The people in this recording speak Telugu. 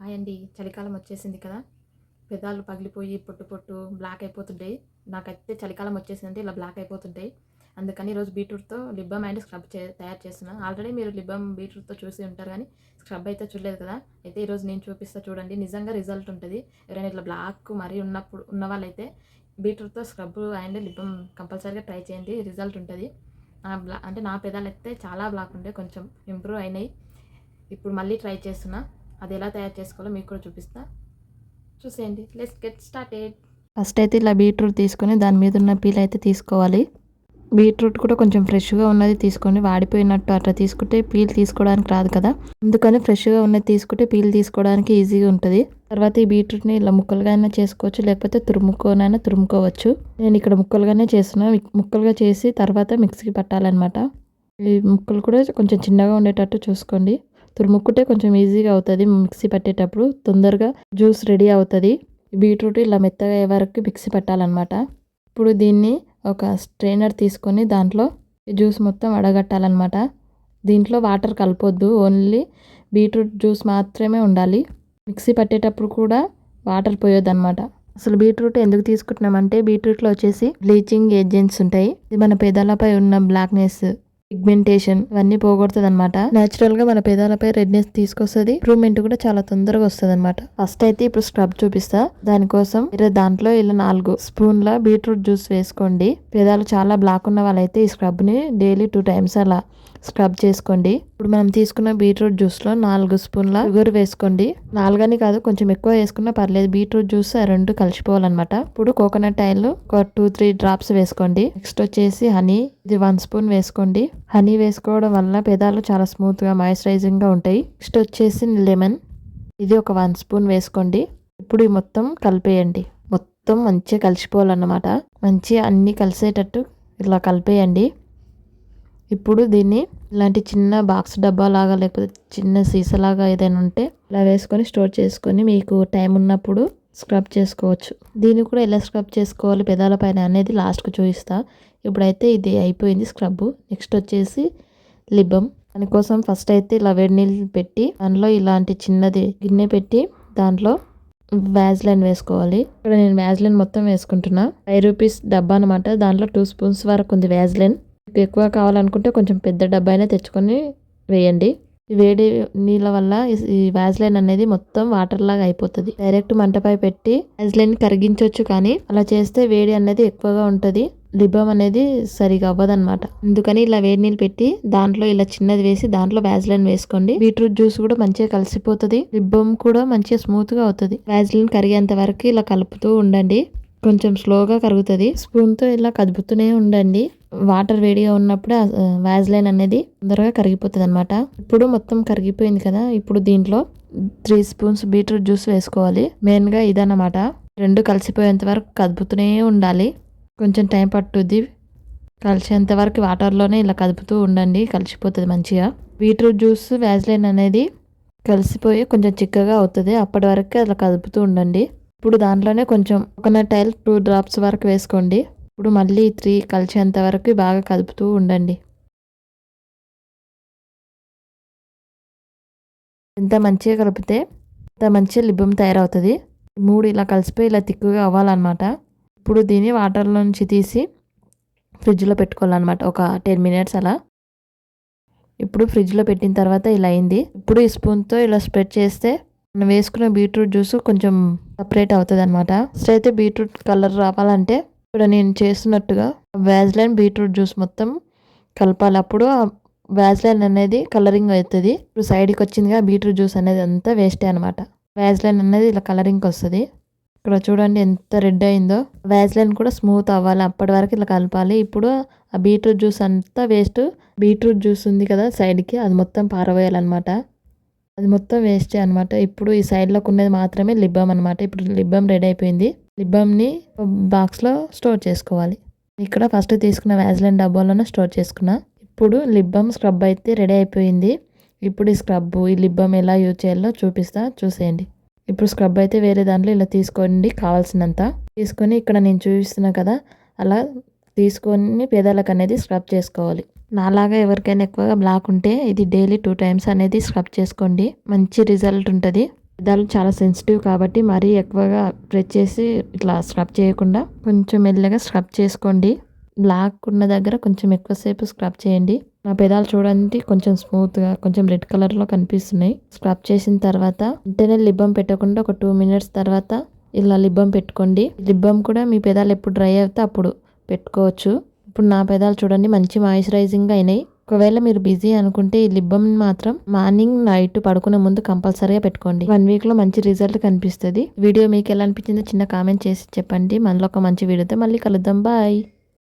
హాయ్ అండి చలికాలం వచ్చేసింది కదా. పెదాలు పగిలిపోయి పొట్టు పొట్టు బ్లాక్ అయిపోతుండే. నాకైతే చలికాలం వచ్చేసిందంటే ఇలా బ్లాక్ అయిపోతుంటాయి అందుకని ఈరోజు బీట్రూట్తో లిబ్బమ్ అండ్ స్క్రబ్ చే తయారు చేస్తున్నాను ఆల్రెడీ మీరు లిబ్బమ్ బీట్రూట్తో చూసి ఉంటారు కానీ స్క్రబ్ అయితే చూడలేదు కదా. అయితే ఈరోజు నేను చూపిస్తా చూడండి. నిజంగా రిజల్ట్ ఉంటుంది. ఎవరైనా ఇట్లా బ్లాక్ మరీ ఉన్నప్పుడు ఉన్న వాళ్ళైతే బీట్రూట్తో స్క్రబ్ అండ్ లిబ్బమ్ కంపల్సరీగా ట్రై చేయండి. రిజల్ట్ ఉంటుంది. నా బ్లా అంటే నా పెదాలు అయితే చాలా బ్లాక్ ఉండే. కొంచెం ఇంప్రూవ్ అయినాయి. ఇప్పుడు మళ్ళీ ట్రై చేస్తున్నా. అది ఎలా తయారు చేసుకోవాలో మీకు కూడా చూపిస్తా. చూసేయండి. లెట్స్ గెట్ స్టార్టెడ్ ఫస్ట్ అయితే ఇలా బీట్రూట్ తీసుకొని దాని మీద ఉన్న పీల్ అయితే తీసుకోవాలి. బీట్రూట్ కూడా కొంచెం ఫ్రెష్గా ఉన్నది తీసుకొని వాడిపోయినట్టు అట్లా తీసుకుంటే పీల్ తీసుకోవడానికి రాదు కదా. అందుకని ఫ్రెష్గా ఉన్నది తీసుకుంటే పీల్ తీసుకోవడానికి ఈజీగా ఉంటుంది. తర్వాత ఈ బీట్రూట్ని ఇలా ముక్కలుగా అయినా చేసుకోవచ్చు లేకపోతే తురుముకోనైనా తురుముకోవచ్చు. నేను ఇక్కడ ముక్కలుగానే చేస్తున్నా ముక్కలుగా చేసి తర్వాత మిక్సీకి పట్టాలన్నమాట. ఈ ముక్కలు కూడా కొంచెం చిన్నగా ఉండేటట్టు చూసుకోండి. తురుముక్కుంటే కొంచెం ఈజీగా అవుతుంది. మిక్సీ పట్టేటప్పుడు తొందరగా జ్యూస్ రెడీ అవుతుంది. బీట్రూట్ ఇలా మెత్తగా అయ్యే వరకు మిక్సీ పట్టాలన్నమాట. ఇప్పుడు దీన్ని ఒక స్ట్రైనర్ తీసుకొని దాంట్లో జ్యూస్ మొత్తం అడగట్టాలన్నమాట. దీంట్లో వాటర్ కలపొద్దు. ఓన్లీ బీట్రూట్ జ్యూస్ మాత్రమే ఉండాలి. మిక్సీ పట్టేటప్పుడు కూడా వాటర్ పోయొద్దు అనమాట అసలు బీట్రూట్ ఎందుకు తీసుకుంటున్నామంటే బీట్రూట్లో వచ్చేసి బ్లీచింగ్ ఏజెంట్స్ ఉంటాయి. ఇది మన పెదాలపై ఉన్న బ్లాక్నెస్. పిగ్మెంటేషన్ ఇవన్నీ పోగొడుతుంది అనమాట నేచురల్గా మన పేదాలపై రెడ్నెస్ తీసుకొస్తుంది. ఇంప్రూవ్మెంట్ కూడా చాలా తొందరగా వస్తుంది అనమాట ఫస్ట్ అయితే ఇప్పుడు స్క్రబ్ చూపిస్తా. దానికోసం మీరు దాంట్లో ఇలా నాలుగు స్పూన్ల బీట్రూట్ జ్యూస్ వేసుకోండి. పెదాలు చాలా బ్లాక్ ఉన్న వాళ్ళైతే ఈ స్క్రబ్ని డైలీ టూ టైమ్స్ అలా స్క్రబ్ చేసుకోండి. ఇప్పుడు మనం తీసుకున్న బీట్రూట్ జ్యూస్లో నాలుగు స్పూన్ల షుగర్ వేసుకోండి. నాలుగని కాదు కొంచెం ఎక్కువ వేసుకున్నా పర్లేదు. బీట్రూట్ జ్యూస్ ఆ రెండు కలిసిపోవాలన్నమాట. ఇప్పుడు కోకోనట్ ఆయిల్ ఒక టూ త్రీ డ్రాప్స్ వేసుకోండి. నెక్స్ట్ వచ్చేసి హనీ. ఇది వన్ స్పూన్ వేసుకోండి. హనీ వేసుకోవడం వల్ల పెదాలు చాలా స్మూత్గా మాయిశ్చరైజింగ్గా ఉంటాయి. నెక్స్ట్ వచ్చేసి లెమన్. ఇది ఒక వన్ స్పూన్ వేసుకోండి. ఇప్పుడు ఈ మొత్తం కలిపేయండి. మొత్తం మంచిగా కలిసిపోవాలన్నమాట. మంచిగా అన్ని కలిసేటట్టు ఇలా కలిపేయండి. ఇప్పుడు దీన్ని ఇలాంటి చిన్న బాక్స్ డబ్బా లాగా లేకపోతే చిన్న సీసలాగా ఏదైనా ఉంటే ఇలా వేసుకొని స్టోర్ చేసుకొని మీకు టైం ఉన్నప్పుడు స్క్రబ్ చేసుకోవచ్చు. దీన్ని కూడా ఎలా స్క్రబ్ చేసుకోవాలి పెదాల పైన అనేది లాస్ట్కి చూపిస్తా. ఇప్పుడైతే ఇది అయిపోయింది స్క్రబ్ నెక్స్ట్ వచ్చేసి లిబ్బం. దానికోసం ఫస్ట్ అయితే ఇలా వేడి నీళ్ళు పెట్టి దానిలో ఇలాంటి చిన్నది గిన్నె పెట్టి దాంట్లో వ్యాజ్లైన్ వేసుకోవాలి. ఇక్కడ నేను వ్యాజ్లైన్ మొత్తం వేసుకుంటున్నా. ఫైవ్ రూపీస్ డబ్బా అనమాట దాంట్లో టూ స్పూన్స్ వరకు ఉంది వ్యాజ్లైన్ మీకు ఎక్కువ కావాలనుకుంటే కొంచెం పెద్ద డబ్బా అయినా తెచ్చుకొని వేయండి. వేడి నీళ్ళ వల్ల ఈ వ్యాజ్లైన్ అనేది మొత్తం వాటర్ లాగా అయిపోతుంది. డైరెక్ట్ మంటపై పెట్టి వ్యాజ్లైన్ కరిగించవచ్చు కానీ అలా చేస్తే వేడి అనేది ఎక్కువగా ఉంటుంది. లిబ్బం అనేది సరిగా అవ్వదన్నమాట. అందుకని ఇలా వేడి నీళ్ళు పెట్టి దాంట్లో ఇలా చిన్నది వేసి దాంట్లో వ్యాజ్లైన్ వేసుకోండి. బీట్రూట్ జ్యూస్ కూడా మంచిగా కలిసిపోతుంది. లిబ్బం కూడా మంచిగా స్మూత్గా అవుతుంది. వ్యాజ్లైన్ కరిగేంత వరకు ఇలా కలుపుతూ ఉండండి. కొంచెం స్లోగా కరుగుతుంది. స్పూన్తో ఇలా కదుపుతూనే ఉండండి. వాటర్ వేడిగా ఉన్నప్పుడు వ్యాజ్లైన్ అనేది తొందరగా కరిగిపోతుంది అనమాట ఇప్పుడు మొత్తం కరిగిపోయింది కదా ఇప్పుడు దీంట్లో త్రీ స్పూన్స్ బీట్రూట్ జ్యూస్ వేసుకోవాలి. మెయిన్గా ఇదన్నమాట. రెండు కలిసిపోయేంత వరకు కదుపుతూనే ఉండాలి. కొంచెం టైం పట్టుద్ది. కలిసేంత వరకు వాటర్లోనే ఇలా కదుపుతూ ఉండండి కలిసిపోతుంది మంచిగా. బీట్రూట్ జ్యూస్ వ్యాజ్లైన్ అనేది కలిసిపోయి కొంచెం చిక్కగా అవుతుంది. అప్పటి వరకు అలా కదుపుతూ ఉండండి. ఇప్పుడు దాంట్లోనే కొంచెం కోకోనట్ ఆయిల్ టూ డ్రాప్స్ వరకు వేసుకోండి. ఇప్పుడు మళ్ళీ త్రీ కలిసేంత వరకు బాగా కదుపుతూ ఉండండి. ఎంత మంచిగా కలిపితే అంత మంచిగా లిబ్బం తయారవుతుంది. మూడు ఇలా కలిసిపోయి ఇలా తిక్కుగా అవ్వాలన్నమాట. ఇప్పుడు దీన్ని వాటర్లో నుంచి తీసి ఫ్రిడ్జ్లో పెట్టుకోవాలన్నమాట. ఒక టెన్ మినిట్స్ అలా. ఇప్పుడు ఫ్రిడ్జ్లో పెట్టిన తర్వాత ఇలా అయింది. ఇప్పుడు ఈ స్పూన్తో ఇలా స్ప్రెడ్ చేస్తే మనం వేసుకున్న బీట్రూట్ జ్యూస్ కొంచెం సపరేట్ అవుతుంది అనమాట ఫస్ట్ అయితే బీట్రూట్ కలర్ రావాలంటే ఇప్పుడు నేను చేస్తున్నట్టుగా వ్యాజ్లైన్ బీట్రూట్ జ్యూస్ మొత్తం కలపాలి. అప్పుడు ఆ వ్యాజ్లైన్ అనేది కలరింగ్ అవుతుంది. ఇప్పుడు సైడ్కి వచ్చిందిగా బీట్రూట్ జ్యూస్ అనేది అంతా వేస్టే అనమాట వ్యాజ్లైన్ అనేది ఇలా కలరింగ్ వస్తుంది. ఇక్కడ చూడండి ఎంత రెడ్ అయిందో. వ్యాజ్లైన్ కూడా స్మూత్ అవ్వాలి. అప్పటి వరకు ఇలా కలపాలి. ఇప్పుడు ఆ బీట్రూట్ జ్యూస్ అంతా వేస్ట్ బీట్రూట్ జ్యూస్ ఉంది కదా సైడ్కి అది మొత్తం పారవేయాలన్నమాట అది మొత్తం వేస్టే అనమాట ఇప్పుడు ఈ సైడ్లోకి ఉన్నది మాత్రమే లిబ్బమ్ అనమాట ఇప్పుడు లిబ్బమ్ రెడీ అయిపోయింది. లిబ్బమ్ని బాక్స్లో స్టోర్ చేసుకోవాలి. ఇక్కడ ఫస్ట్ తీసుకున్న వ్యాజ్లైన్ డబ్బాలోనే స్టోర్ చేసుకున్నా. ఇప్పుడు లిబ్బమ్ స్క్రబ్ అయితే రెడీ అయిపోయింది. ఇప్పుడు ఈ స్క్రబ్ ఈ లిబ్బమ్ ఎలా యూజ్ చేయాలో చూపిస్తా చూసేయండి. ఇప్పుడు స్క్రబ్ అయితే వేరే దాంట్లో ఇలా తీసుకోండి కావాల్సినంత. తీసుకొని ఇక్కడ నేను చూపిస్తున్నా కదా అలా తీసుకొని పేదలకు అనేది స్క్రబ్ చేసుకోవాలి. నాలాగా ఎవరికైనా ఎక్కువగా బ్లాక్ ఉంటే ఇది డైలీ టూ టైమ్స్ అనేది స్క్రబ్ చేసుకోండి. మంచి రిజల్ట్ ఉంటుంది. పెదాలు చాలా సెన్సిటివ్ కాబట్టి మరీ ఎక్కువగా ప్రెస్ చేసి ఇట్లా స్క్రబ్ చేయకుండా కొంచెం మెల్లగా స్క్రబ్ చేసుకోండి. బ్లాక్ ఉన్న దగ్గర కొంచెం ఎక్కువసేపు స్క్రబ్ చేయండి. నా పెదాలు చూడండి కొంచెం స్మూత్గా కొంచెం రెడ్ కలర్లో కనిపిస్తున్నాయి. స్క్రబ్ చేసిన తర్వాత వెంటనే లిబ్బం పెట్టకుండా ఒక టూ మినిట్స్ తర్వాత ఇలా లిబ్బం పెట్టుకోండి. లిబ్బం కూడా మీ పెదాలు ఎప్పుడు డ్రై అవుతే అప్పుడు పెట్టుకోవచ్చు. ఇప్పుడు నా పెదాలు చూడండి మంచి మాయిశ్చరైజింగ్ అయినాయి. ఒకవేళ మీరు బిజీ అనుకుంటే ఈ లిబ్బమ్ మాత్రం మార్నింగ్ నైట్ పడుకునే ముందు కంపల్సరీగా పెట్టుకోండి. వన్ వీక్లో మంచి రిజల్ట్ కనిపిస్తుంది. వీడియో మీకు ఎలా అనిపించిందో చిన్న కామెంట్ చేసి చెప్పండి. మనలో ఒక మంచి వీడియోతో మళ్ళీ కలుద్దాం. బాయ్.